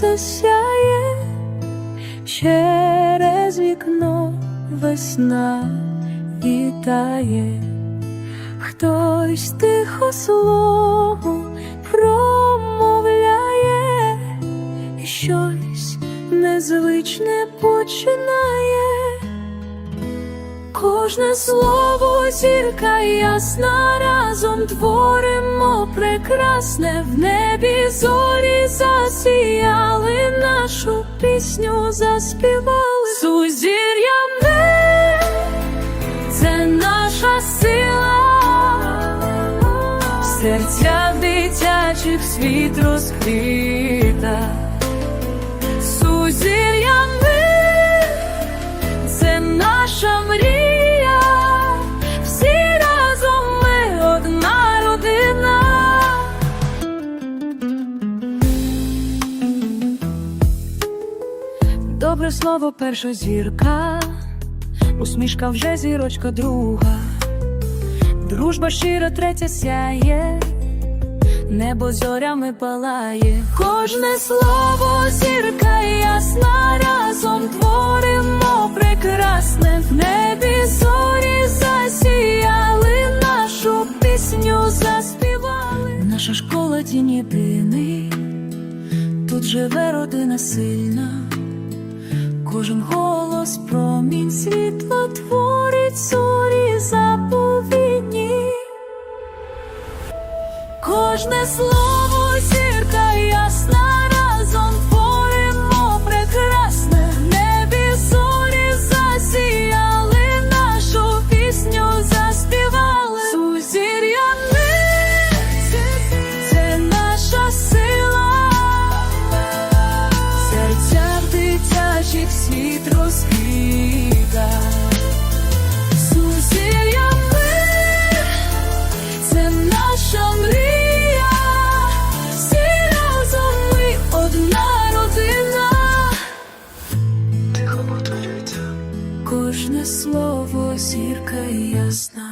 сонце сяє через вікно весна вітає, хтось тихо слово промовляє, щось незвичне починає. Кожне слово зірка ясна, разом творимо прекрасне в небі зорі засіяли, нашу пісню заспівали. Сузір'я ми, це наша сила, в серцях дитячих світ розквіта. Добре слово перша зірка, усмішка вже зірочка друга, дружба щира третя сяє, небо зорями палає, кожне слово зірка ясна, разом творимо прекрасне. В небі зорі засіяли, нашу пісню заспівали. Наша школа тінь єдиний, тут живе родина сильна. Кожен голос промінь світла творить зорі заповідні. Кожне слово Кожне слово зірка ясна.